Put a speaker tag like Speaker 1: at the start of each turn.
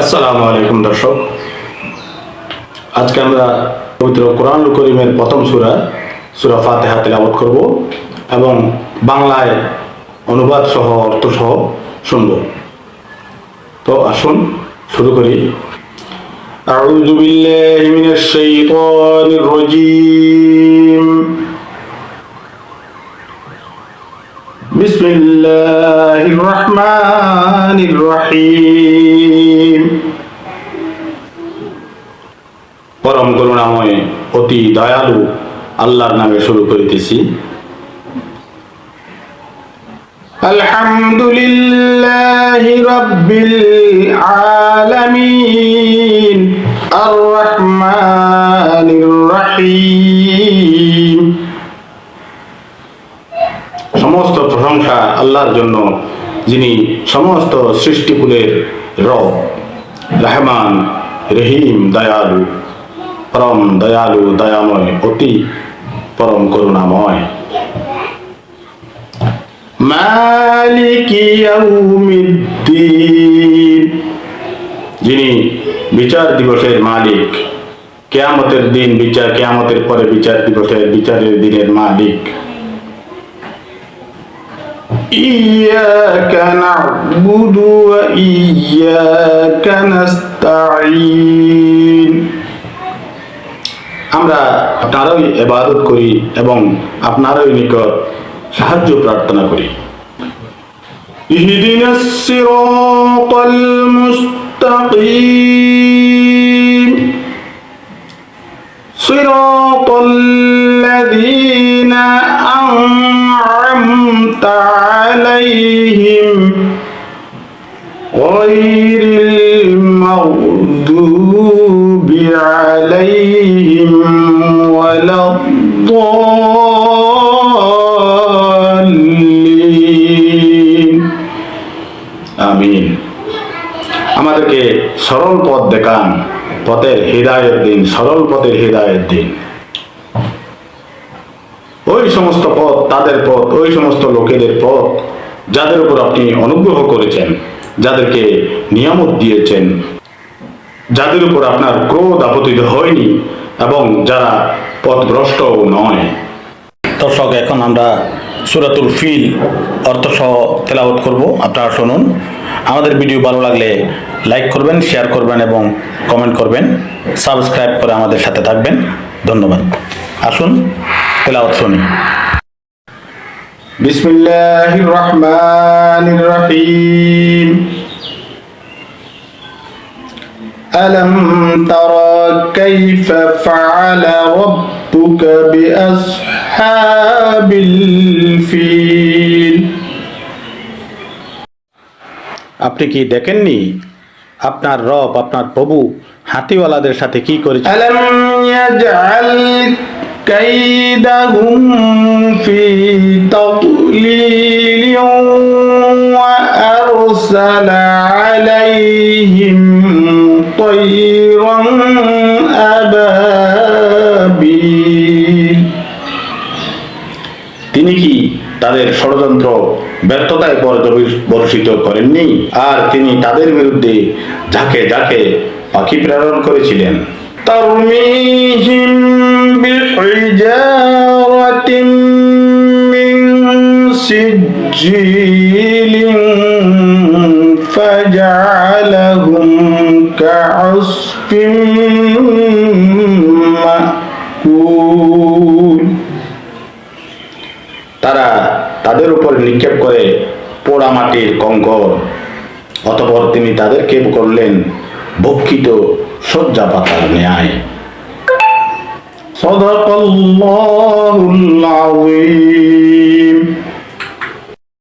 Speaker 1: আসসালামু আলাইকুম দর্শক আজকে আমরা পবিত্র কোরআন করিমের প্রথম সূরা সূরা ফাতিহা তেলাওয়াত করব এবং বাংলায় অনুবাদ সহ অর্থ সহ শুনব তো আসুন শুরু করি أعوذ بالله من الشيطان الرجيم بسم الله الرحمن الرحيم পরম করুণাময় অতি দয়ালু আল্লাহর নামে শুরু করিতেছি। আলহামদুলিল্লাহ রাব্বিল আলামিন আর রহমানির রহিম। সমস্ত প্রশংসা আল্লাহর জন্য যিনি সমস্ত সৃষ্টিকুলের রব রহমান রহিম দয়ালু। পরম দয়ালু দয়াময় অতি পরম করুণাময় মালিকি ইয়াউমিদ্দিন যিনি বিচার দিবসের মালিক কেয়ামতের দিন বিচার কেয়ামতের পরে বিচার দিবসের বিচারের দিনের মালিক إياك نعبد وإياك نستعين আমরা আপনারই এবাদত করি এবং আপনারই নিকট সাহায্য প্রার্থনা করি اهدنا الصراط المستقيم صراط الذين أنعمت عليهم غير المغضوب عليهم আমিন। আমাদেরকে সরল পথ দেখান, পথের হৃদায়ত দিন, সরল পথের হৃদায়ত দিন। ওই সমস্ত পথ তাদের পথ, ওই সমস্ত লোকেদের পথ, যাদের উপর আপনি অনুগ্রহ করেছেন, যাদেরকে নিয়ামত দিয়েছেন, যাদের উপর আপনার ক্রোধ আপতিত হয়নি এবং যারা পথভ্রষ্টও নয়। দর্শক, এখন আমরা সুরাতুল ফিল অর্থসহ তেলাওয়াত করব আপনারা শুনুন আমাদের ভিডিও ভালো লাগলে লাইক করবেন শেয়ার করবেন এবং কমেন্ট করবেন সাবস্ক্রাইব করে আমাদের সাথে থাকবেন ধন্যবাদ আসুন তেলাওয়াত শুনি বিসমিল্লাহির রহমানির রহিম ألم تر كيف فعل ربك بأصحاب الفيل আপনি কি দেখেননি আপনার রব আপনার প্রভু হাতিওয়ালাদের সাথে কি করেছে ألم يجعل كيدهم في تضليل وأرسل তিনি কি তাদের ষড়যন্ত্র ব্যর্থতায় পর্যবর্ষিত করেননি আর তিনি তাদের বিরুদ্ধে ঝাঁকে ঝাঁকে পাখি প্রেরণ করেছিলেন তরমিহিম বিহিজারাতিন মিন সিজ্জিলিন فجعلهم كعصف তাদের উপর নিক্ষেপ করে পোড়া মাটির কঙ্কর অতপর তিনি তাদেরকে করলেন ভক্ষিত শয্যা পাতার ন্যায় صدق الله العظيم